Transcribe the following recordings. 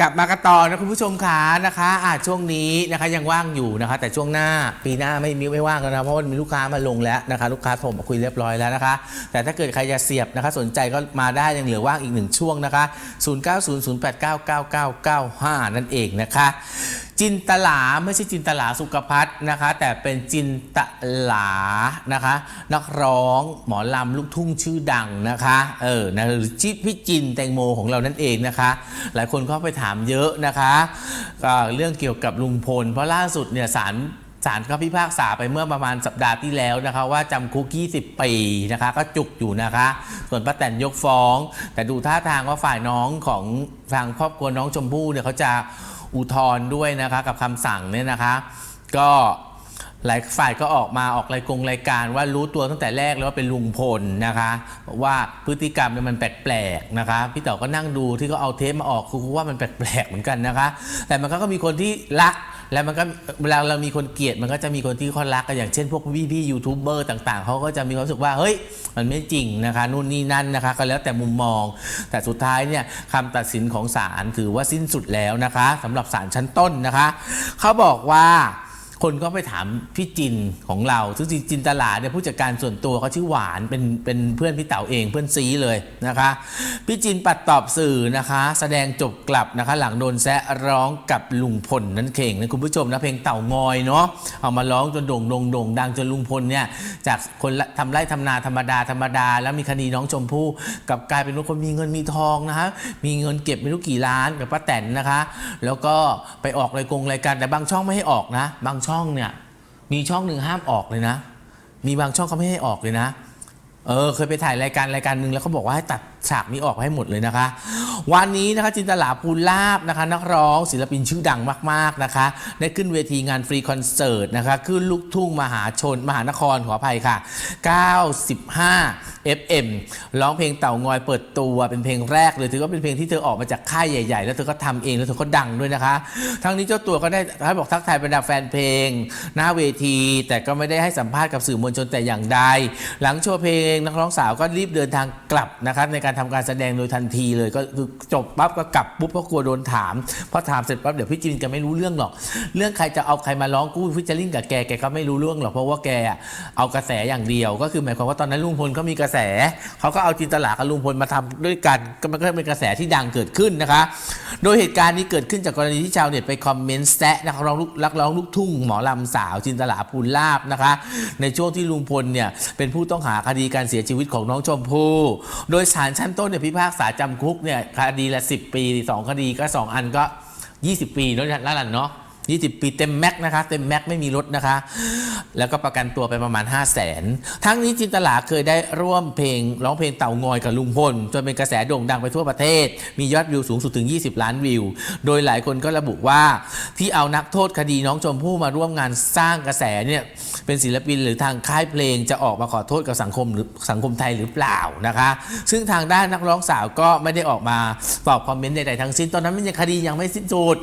กลับมากันต่อนะคุณผู้ชมขานะคะอะช่วงนี้นะคะยังว่างอยู่นะคะ แต่ช่วงหน้าปีหน้าไม่มีไม่ว่างแล้วนะเพราะว่ามีลูกค้ามาลงแล้วนะคะ ลูกค้าโทรมาคุยเรียบร้อยแล้วนะคะ แต่ถ้าเกิดใครจะเสียบนะคะ สนใจก็มาได้ยังเหลือว่างอีกหนึ่งช่วงนะคะ 0900899995 นั่นเองนะคะ จินตลาไม่ใช่จินตลาสุขพัฒน์นะคะ แต่เป็นจินตลานะคะ นักร้องหมอลำลูกทุ่งชื่อดังนะคะเออนะหรือจิพี่จินแตงโมของเรานั่นเองนะคะ หลายคนก็ไปถามเยอะนะคะก็เรื่องเกี่ยวกับลุงพล เพราะล่าสุดเนี่ยศาลศาลก็พิพากษาไปเมื่อประมาณสัปดาห์ที่แล้วนะคะ ว่าจำคุก 20 ปีนะคะ ก็จุกอยู่นะคะ ส่วนป้าแตนยกฟ้อง แต่ดูท่าทางว่าฝ่ายน้องของทางครอบครัวน้องชมพู่เนี่ยเขาจะ อุทธรณ์ด้วยนะคะกับคำสั่งเนี่ยนะคะ ก็หลายฝ่ายก็ออกมาออกรายกงรายการว่ารู้ตัวตั้งแต่แรกแล้วว่าเป็นลุงพลนะคะว่าพฤติกรรมเนี่ยมันแปลกๆนะคะ พี่เต๋อก็นั่งดูที่เขาเอาเทปมาออกคือว่ามันแปลกๆเหมือนกันนะคะ แต่มันก็มีคนที่ลัก แล้วมันก็เวลาเรามีคนเกลียดมันก็จะมีคนที่เขารักกันอย่างเช่นพวกพี่พี่ยูทูบเบอร์ต่างๆเขาก็จะมีความรู้สึกว่าเฮ้ยมันไม่จริงนะคะนู่นนี่นั่นนะคะก็แล้วแต่มุมมอง แต่สุดท้ายเนี่ยคำตัดสินของศาลถือว่าสิ้นสุดแล้วนะคะสำหรับศาลชั้นต้นนะคะเขาบอกว่า คนก็ไปถามพี่จินของเราซึ่งจินตลาเนี่ยผู้จัดการส่วนตัวเขาชื่อหวานเป็นเป็นเพื่อนพี่เต๋าเองเพื่อนซีเลยนะคะพี่จินปัดตอบสื่อนะคะ แสดงจบกลับนะคะ หลังโดนแซะร้องกับลุงพลนั่นเองนะคุณผู้ชมนะเพลงเต่างอยเนาะเอามาร้องจนโด่งโด่งโด่งดังจนลุงพลเนี่ยจากคนละทำไร่ทำนาธรรมดาธรรมดา แล้วมีคดีน้องชมพู่กับกลายเป็นคนมีเงินมีทองนะคะมีเงินเก็บไม่รู้กี่ล้านกับป้าแตนนะคะ แล้วก็ไปออกรายกงรายการแต่บางช่องไม่ให้ออกนะบางช่องช่องเนี่ยมีช่องหนึ่งห้ามออกเลยนะ มีบางช่องเขาไม่ให้ออกเลยนะ เออเคยไปถ่ายรายการรายการหนึ่งแล้วเขาบอกว่าให้ตัดฉากนี้ออกให้หมดเลยนะคะ วันนี้นะคะจินตลาภูลาบนะคะ นักร้องศิลปินชื่อดังมากๆนะคะ ได้ขึ้นเวทีงานฟรีคอนเสิร์ตนะคะขึ้นลูกทุ่งมหาชน มหานครขออภัยค่ะ 95 FM ร้องเพลงเต่างอยเปิดตัวเป็นเพลงแรกเลยถือว่าเป็นเพลงที่เธอออกมาจากค่ายใหญ่ ๆ แล้วเธอก็ทำเองแล้วเธอก็ดังด้วยนะคะ ทั้งนี้เจ้าตัวก็ได้ให้บอกทักทายบรรดาแฟนเพลง หน้าเวที แต่ก็ไม่ได้ให้สัมภาษณ์กับสื่อมวลชนแต่อย่างใด หลังโชว์เพลงองนักร้องสาวก็รีบเดินทางกลับนะคะในการทำการแสดงโดยทันทีเลยก็คือจบปั๊บก็กลับปุ๊บเพราะกลัวโดนถามพอถามเสร็จปั๊บเดี๋ยวพี่จินจะไม่รู้เรื่องหรอก เรื่องใครจะเอาใครมาร้องกู้ฟิชเชอร์ลิงกับแกแกก็ไม่รู้เรื่องหรอกเพราะว่าแกเอากระแสอย่างเดียว ก็คือหมายความว่าตอนนั้นลุงพลก็มีกระแสเขาก็เอาจินตลากับลุงพลมาทำด้วยกันก็มันก็เป็นกระแสที่ดังเกิดขึ้นนะคะ โดยเหตุการณ์นี้เกิดขึ้นจากกรณีที่ชาวเน็ตไปคอมเมนต์แซะนักร้องลูกนักร้องลูกทุ่งหมอลำสาวจินตลาภูลลาบนะคะ ในช่วงที่ลุงพลเนี่ยเป็นผู้ต้องหาคดีการการเสียชีวิตของน้องชมพู่โดยศาลชั้นต้นเนี่ยพิพากษาจำคุกเนี่ยคดีละ 10 ปีสองคดีก็ 2 อันก็ 20 ปีแล้วนั่นแหละเนาะ 20 ปีเต็มแม็กซ์นะคะ เต็มแม็กซ์ไม่มีลดนะคะ แล้วก็ประกันตัวไปประมาณ 5 0 0แสนทั้งนี้จินตลาเคยได้ร่วมเพลงร้องเพลงเต่างอยกับลุงพล จนเป็นกระแสโด่งดังไปทั่วประเทศ มียอดวิวสูงสุดถึง 20 ล้านวิว โดยหลายคนก็ระบุว่าที่เอานักโทษคดีน้องชมพู่มาร่วมงานสร้างกระแสเนี่ยเป็นศิลปินหรือทางค่ายเพลงจะออกมาขอโทษกับสังคมหรือสังคมไทยหรือเปล่านะคะ ซึ่งทางด้านนักร้องสาวก็ไม่ได้ออกมาตอบคอมเมนต์ใดๆทั้งสิ้น ตอนนั้นมันยังคดียังไม่สิ้นสุด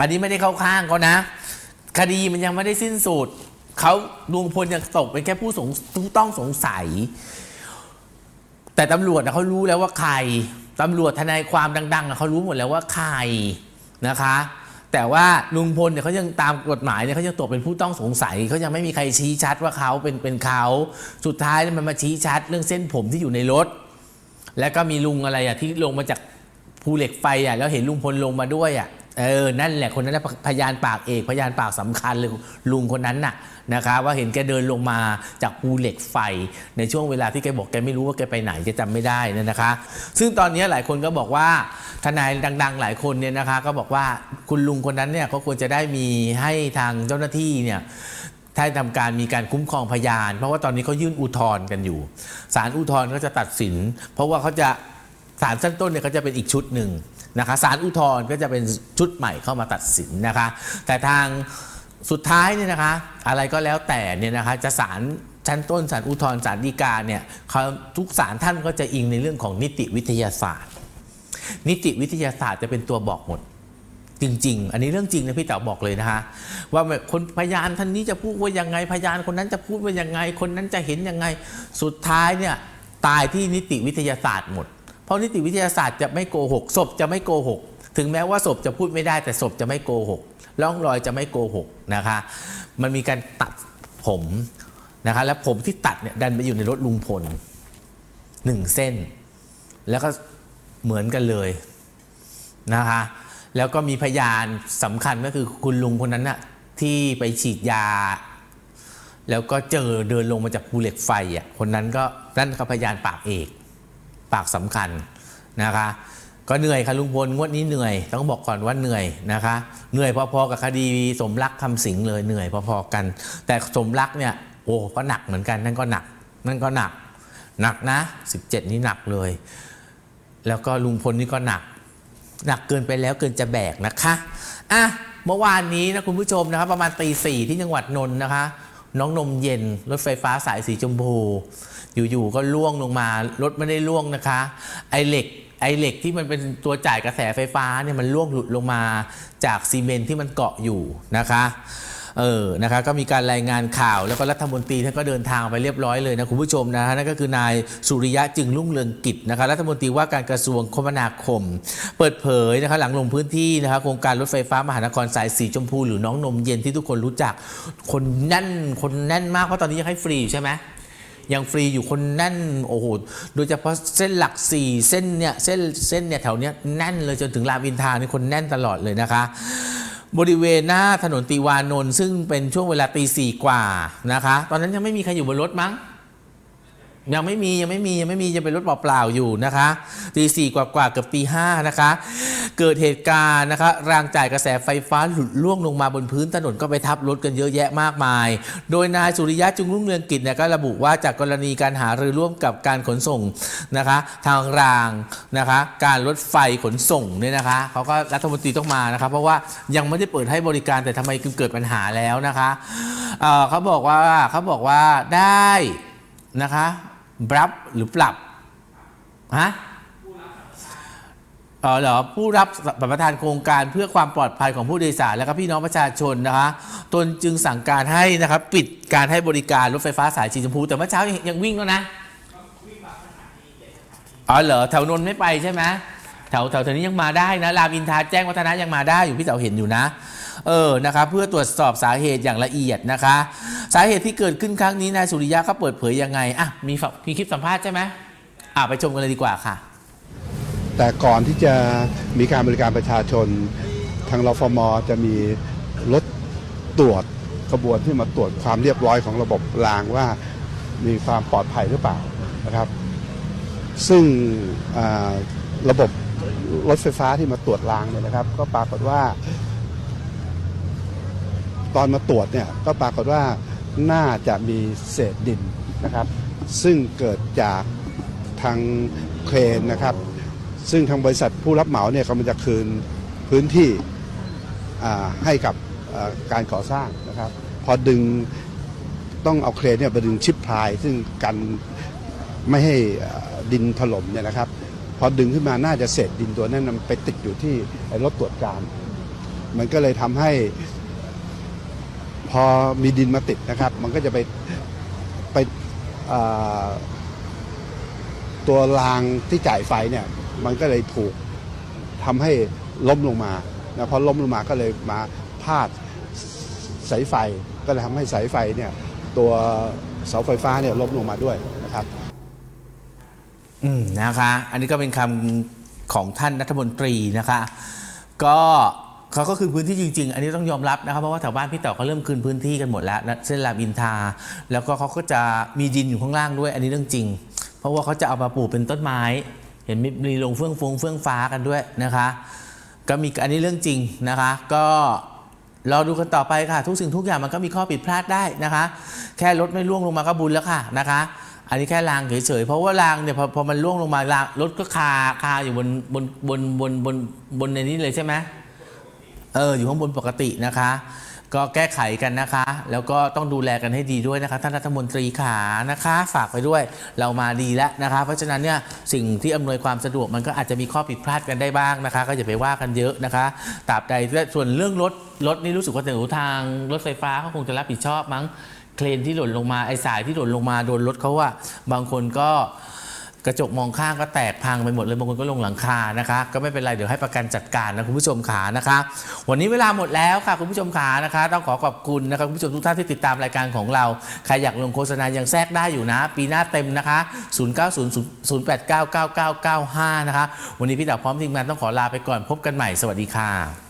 อันนี้ไม่ได้เข้าข้างเขานะ คดีมันยังไม่ได้สิ้นสุดเขาลุงพลยังตกเป็นแค่ผู้สงผู้ต้องสงสัย แต่ตำรวจน่ะเขารู้แล้วว่าใครตำรวจทนายความดังๆนะเขารู้หมดแล้วว่าใครนะคะ แต่ว่าลุงพลเนี่ยเขายังตามกฎหมายเนี่ยเขายังตกเป็นผู้ต้องสงสัยเขายังไม่มีใครชี้ชัดว่าเขาเป็นเป็นเขาสุดท้ายเนี่ยมันมาชี้ชัด เรื่องเส้นผมที่อยู่ในรถ แล้วก็มีลุงอะไรอะที่ลงมาจากภูเหล็กไฟอะแล้วเห็นลุงพลลงมาด้วยอะ เออ นั่นแหละคนนั้นนะพยานปากเอก พยานปากสำคัญเลยลุงคนนั้นน่ะนะคะว่าเห็นแกเดินลงมาจากภูเหล็กไฟ ในช่วงเวลาที่แกบอกแกไม่รู้ว่าแกไปไหนแกจำไม่ได้นั่นนะคะ ซึ่งตอนนี้หลายคนก็บอกว่าทนายดัง ๆ หลายคนเนี่ยนะคะ ก็บอกว่าคุณลุงคนนั้นเนี่ยเขาควรจะได้มีให้ทางเจ้าหน้าที่เนี่ยถ้าทำการมีการคุ้มครองพยาน เพราะว่าตอนนี้เขายื่นอุทธรณ์กันอยู่ศาลอุทธรณ์ก็จะตัดสิน เพราะว่าเขาจะศาลชั้นต้นเนี่ยเขาจะเป็นอีกชุดหนึ่ง นะคะศาลอุทธรณ์ก็จะเป็นชุดใหม่เข้ามาตัดสินนะคะ แต่ทางสุดท้ายเนี่ยนะคะ อะไรก็แล้วแต่เนี่ยนะคะจะศาลชั้นต้นศาลอุทธรณ์ศาลฎีกาเนี่ยเขาทุกศาลท่านก็จะอิงในเรื่องของนิติวิทยาศาสตร์ นิติวิทยาศาสตร์จะเป็นตัวบอกหมดจริง ๆ อันนี้เรื่องจริงนะพี่เต๋อบอกเลยนะคะว่าคนพยานท่านนี้จะพูดว่ายังไงพยานคนนั้นจะพูดว่ายังไง คนนั้นจะเห็นยังไง สุดท้ายเนี่ยตายที่นิติวิทยาศาสตร์หมด ราะนิติวิทยาศาสตร์จะไม่โกหกศพจะไม่โกหก ถึงแม้ว่าศพจะพูดไม่ได้แต่ศพจะไม่โกหกร่องรอยจะไม่โกหกนะคะ มันมีการตัดผมนะคะและผมที่ตัดเนี่ยดันไปอยู่ในรถลุงพลหนึ่งเส้น แล้วก็เหมือนกันเลยนะคะ แล้วก็มีพยานสำคัญก็คือคุณลุงคนนั้นน่ะที่ไปฉีดยา แล้วก็เจอเดินลงมาจากภูเหล็กไฟอะคนนั้นก็นั่นก็พยานปากเอก ปากสำคัญนะคะ ก็เหนื่อยค่ะลุงพลงวดนี้เหนื่อย ต้องบอกก่อนว่าเหนื่อยนะคะ เหนื่อยพอๆกับคดีสมรักคำสิงเลยเหนื่อยพอๆกัน แต่สมรักเนี่ยโอ้ก็หนักเหมือนกันนั่นก็หนัก นั่นก็หนัก หนักนะ 17 นี่หนักเลย แล้วก็ลุงพลนี่ก็หนัก หนักเกินไปแล้วเกินจะแบกนะคะอะเมื่อวานนี้นะคุณผู้ชมนะครับประมาณตีสี่ที่จังหวัดนนท์นะคะ น้องนมเย็น รถไฟฟ้าสายสีชมพู อยู่ๆก็ล่วงลงมา รถไม่ได้ล่วงนะคะ ไอเหล็กไอเหล็กที่มันเป็นตัวจ่ายกระแสไฟฟ้าเนี่ยมันล่วงหลุดลงมาจากซีเมนต์ที่มันเกาะอยู่นะคะ เออนะคะก็มีการรายงานข่าวแล้วก็รัฐมนตรีท่านก็เดินทางไปเรียบร้อยเลยนะคุณผู้ชมนะฮะนั่นก็คือนายสุริยะจึงรุ่งเรืองกิจนะคะรัฐมนตรีว่าการกระทรวงคมนาคม เปิดเผยนะคะหลังลงพื้นที่นะคะโครงการรถไฟฟ้ามหานครสายสีชมพูหรือน้องนมเย็นที่ทุกคนรู้จัก คนแน่นคนแน่นมากเพราะตอนนี้ยังให้ฟรีอยู่ใช่ไหมยังฟรีอยู่คนแน่นโอ้โหโดยเฉพาะเส้นหลักสี่เส้นเนี่ยเส้นเส้นเนี่ยแถวเนี้ยแน่นเลยจนถึงรามอินทรานี่คนแน่นตลอดเลยนะคะ บริเวณหน้าถนนตีวานนท์ซึ่งเป็นช่วงเวลาตีสี่กว่านะคะ ตอนนั้นยังไม่มีใครอยู่บนรถมั้ง ยังไม่มียังไม่มียังไม่มียังเป็นรถเปล่าๆอยู่นะคะตีสี่กว่าๆเกือบตีห้านะคะ เกิดเหตุการณ์นะคะรางจ่ายกระแสไฟฟ้าหลุดล่วงลงมาบนพื้นถนนก็ไปทับรถกันเยอะแยะมากมาย โดยนายสุริยะจุงรุ่งเรืองกิจเนี่ยก็ระบุว่าจากกรณีการหารือร่วมกับการขนส่งนะคะ ทางรางนะคะ การรถไฟขนส่งเนี่ยนะคะเขาก็รัฐมนตรีต้องมานะคะเพราะว่ายังไม่ได้เปิดให้บริการแต่ทำไมเกิดปัญหาแล้วนะคะเเขาบอกว่าเขาบอกว่าได้นะคะรับหรือปรับฮะ ออเหรอผู้รับสัมปทานโครงการเพื่อความปลอดภัยของผู้โดยสารและก็พี่น้องประชาชนนะคะ ตนจึงสั่งการให้นะครับปิดการให้บริการรถไฟฟ้าสายสีชมพู แต่เมื่อเช้ายังวิ่งแล้วนะอ๋อเหรอแถวนนไม่ไปใช่ไหมแถวแถวแถวนี้ยังมาได้นะรามอินทราแจ้งวัฒนะยังมาได้อยู่พี่เต๋าเห็นอยู่นะเออนะคะเพื่อตรวจสอบสาเหตุอย่างละเอียดนะคะ สาเหตุที่เกิดขึ้นครั้งนี้นายสุริยะเขาเปิดเผยยังไงอะมีมีคลิปสัมภาษณ์ใช่ไหมอะไปชมกันเลยดีกว่าค่ะ แต่ก่อนที่จะมีการบริการประชาชน ทางรฟมจะมีรถตรวจขบวนที่มาตรวจความเรียบร้อยของระบบรางว่ามีความปลอดภัยหรือเปล่านะครับ ซึ่งระบบรถไฟฟ้าที่มาตรวจรางเนี่ยนะครับ ก็ปรากฏว่า ตอนมาตรวจเนี่ยก็ปรากฏว่าน่าจะมีเศษดินนะครับ ซึ่งเกิดจากทางเครนนะครับ ซึ่งทางบริษัทผู้รับเหมาเนี่ยกำลังจะคืนพื้นที่ให้กับการก่อสร้างนะครับ พอดึงต้องเอาเครนเนี่ยไปดึงชิปพลาย ซึ่งกันไม่ให้ดินถล่มเนี่ยนะครับ พอดึงขึ้นมาน่าจะเศษดินตัวนั้นมันไปติดอยู่ที่รถตรวจการ มันก็เลยทำให้พอมีดินมาติดนะครับ มันก็จะไปไปตัวรางที่จ่ายไฟเนี่ย มันก็เลยถูกทำให้ล้มลงมานะพอล้มลงมาก็เลยมาพาดสายไฟ ก็เลยทำให้สายไฟเนี่ยตัวเสาไฟฟ้าเนี่ยล้มลงมาด้วยนะครับ อืมนะคะ อันนี้ก็เป็นคำของท่านรัฐมนตรีนะคะ ก็เขาก็คืนพื้นที่จริง ๆ อันนี้ต้องยอมรับนะครับเพราะว่าแถวบ้านพี่ต๋อเขาเริ่มคืนพื้นที่กันหมดแล้วเส้นรามอินทราแล้วก็เขาก็จะมีดินอยู่ข้างล่างด้วย อันนี้เรื่องจริง เพราะว่าเขาจะเอามาปลูกเป็นต้นไม้ ห็นมีลงเฟื่องฟงเฟื่องฟ้ากันด้วยนะคะ ก็มีอันนี้เรื่องจริงนะคะ ก็รอดูกันต่อไปค่ะ ทุกสิ่งทุกอย่างมันก็มีข้อผิดพลาดได้นะคะ แค่รถไม่ล่วงลงมาก็บุญแล้วค่ะนะคะ อันนี้แค่รางเฉยๆเพราะว่ารางเนี่ยพอพอมันล่วงลงมารางรถก็คาคาอยู่บนบนบนบนบนบนในนี้เลยใช่ไหมเอออยู่ข้างบนปกตินะคะ ก็แก้ไขกันนะคะ แล้วก็ต้องดูแลกันให้ดีด้วยนะคะท่านรัฐมนตรีขานะคะ ฝากไปด้วยเรามาดีแล้วนะคะ เพราะฉะนั้นเนี่ยสิ่งที่อำนวยความสะดวกมันก็อาจจะมีข้อผิดพลาดกันได้บ้างนะคะ ก็อย่าไปว่ากันเยอะนะคะตราบใดส่วนเรื่องรถรถนี่รู้สึกว่าแต่ทางรถไฟฟ้าเขาคงจะรับผิดชอบมั้งเครนที่หล่นลงมาไอสายที่หล่นลงมาโดนรถเขาอะบางคนก็ กระจกมองข้างก็แตกพังไปหมดเลยบางคนก็ลงหลังคานะคะ ก็ไม่เป็นไรเดี๋ยวให้ประกันจัดการนะคุณผู้ชมขานะคะ วันนี้เวลาหมดแล้วค่ะคุณผู้ชมขานะคะ ต้องขอขอบคุณนะคะคุณผู้ชมทุกท่านที่ติดตามรายการของเราใครอยากลงโฆษณายังแทรกได้อยู่นะ ปีหน้าเต็มนะคะ 0900899995 นะคะ วันนี้พี่ดาวพร้อมทีมงานต้องขอลาไปก่อนพบกันใหม่สวัสดีค่ะ